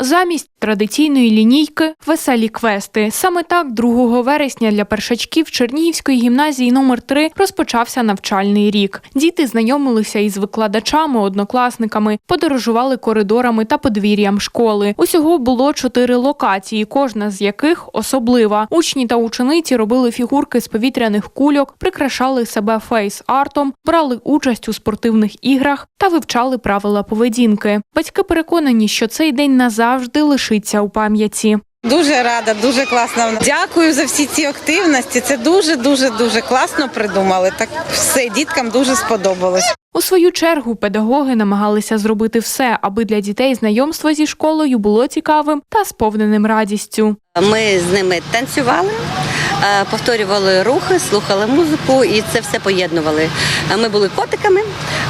Замість традиційної лінійки веселі квести. Саме так 2 вересня для першачків Чернігівської гімназії номер 3 розпочався навчальний рік. Діти знайомилися із викладачами, однокласниками, подорожували коридорами та подвір'ям школи. Усього було чотири локації, кожна з яких особлива. Учні та учениці робили фігурки з повітряних кульок, прикрашали себе фейс-артом, брали участь у спортивних іграх та вивчали правила поведінки. Батьки переконані, що цей день назавжди лишиться у пам'яті. Дуже рада, дуже класно. Дякую за всі ці активності. Це дуже, дуже, дуже класно придумали. Так все діткам дуже сподобалось. У свою чергу педагоги намагалися зробити все, аби для дітей знайомство зі школою було цікавим та сповненим радістю. Ми з ними танцювали, повторювали рухи, слухали музику і це все поєднували. Е, Ми були котиками,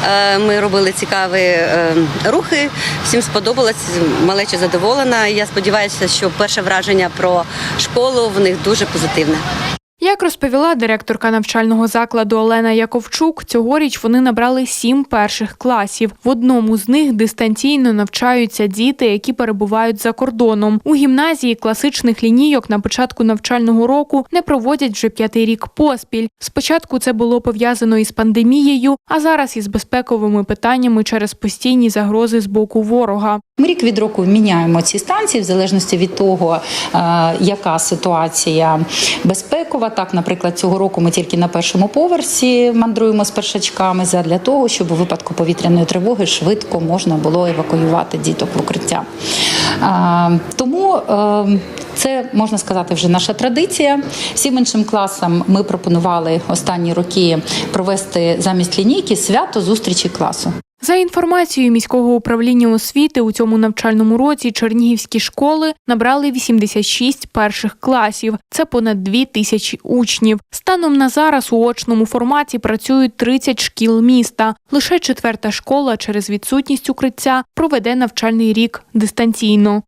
е, ми робили цікаві е, рухи. Всім сподобалось, малеча задоволена. Я сподіваюся, що перше враження про школу в них дуже позитивне. Як розповіла директорка навчального закладу Олена Яковчук, цьогоріч вони набрали сім перших класів. В одному з них дистанційно навчаються діти, які перебувають за кордоном. У гімназії класичних лінійок на початку навчального року не проводять вже п'ятий рік поспіль. Спочатку це було пов'язано із пандемією, а зараз із безпековими питаннями через постійні загрози з боку ворога. Ми рік від року міняємо ці станції в залежності від того, е, яка ситуація безпекова. Так, наприклад, цього року ми тільки на першому поверсі мандруємо з першачками для того, щоб у випадку повітряної тривоги швидко можна було евакуювати діток в укриття. Тому е, це можна сказати вже наша традиція. Всім іншим класам ми пропонували останні роки провести замість лінійки свято зустрічі класу. За інформацією міського управління освіти, у цьому навчальному році чернігівські школи набрали 86 перших класів. Це понад 2 тисячі учнів. Станом на зараз у очному форматі працюють 30 шкіл міста. Лише четверта школа через відсутність укриття проведе навчальний рік дистанційно.